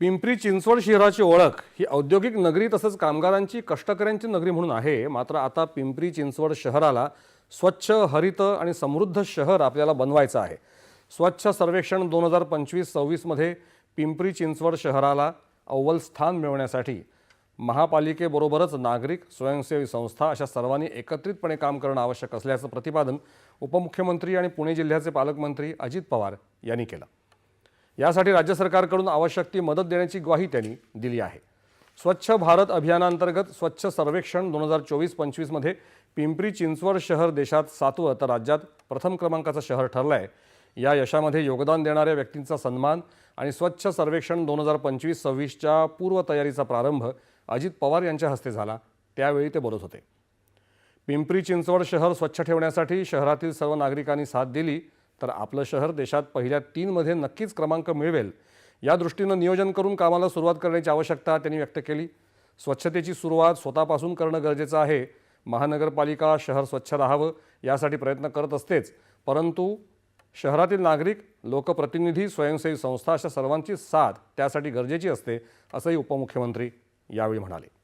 पिंपरी चिंचवड शहराची ओळख ही औद्योगिक नगरी तसंच कामगारांची कष्टकऱ्यांची नगरी म्हणून आहे. मात्र आता पिंपरी चिंचवड शहराला स्वच्छ हरित आणि समृद्ध शहर आपल्याला बनवायचं आहे. स्वच्छ सर्वेक्षण दोन हजार पंचवीस सव्वीसमध्ये पिंपरी चिंचवड शहराला अव्वल स्थान मिळवण्यासाठी महापालिकेबरोबरच नागरिक स्वयंसेवी संस्था अशा सर्वांनी एकत्रितपणे काम करणं आवश्यक असल्याचं प्रतिपादन उपमुख्यमंत्री आणि पुणे जिल्ह्याचे पालकमंत्री अजित पवार यांनी केलं. यासाठी राज्य सरकारकडून आवश्यक ती मदत देण्याची ग्वाही त्यांनी दिली आहे. स्वच्छ भारत अभियानांतर्गत स्वच्छ सर्वेक्षण दोन हजार चोवीस पंचवीसमध्ये पिंपरी चिंचवड शहर देशात सातवं तर राज्यात प्रथम क्रमांकाचं शहर ठरलं आहे या यशामध्ये योगदान देणाऱ्या व्यक्तींचा सन्मान आणि स्वच्छ सर्वेक्षण दोन हजार पंचवीस सव्वीसच्या पूर्वतयारीचा प्रारंभ अजित पवार यांच्या हस्ते झाला. त्यावेळी ते बोलत होते. पिंपरी चिंचवड शहर स्वच्छ ठेवण्यासाठी शहरातील सर्व नागरिकांनी साथ दिली. तर आपलं शहर देशात पहिल्या तीनमध्ये नक्कीच क्रमांक मिळवेल. या दृष्टीनं नियोजन करून कामाला सुरुवात करण्याची आवश्यकता त्यांनी व्यक्त केली. स्वच्छतेची सुरुवात स्वतःपासून करणं गरजेचं आहे. महानगरपालिका शहर स्वच्छ राहावं यासाठी प्रयत्न करत असतेच. परंतु शहरातील नागरिक लोकप्रतिनिधी स्वयंसेवी संस्था अशा सर्वांची साथ त्यासाठी गरजेची असते असंही उपमुख्यमंत्री यावेळी म्हणाले.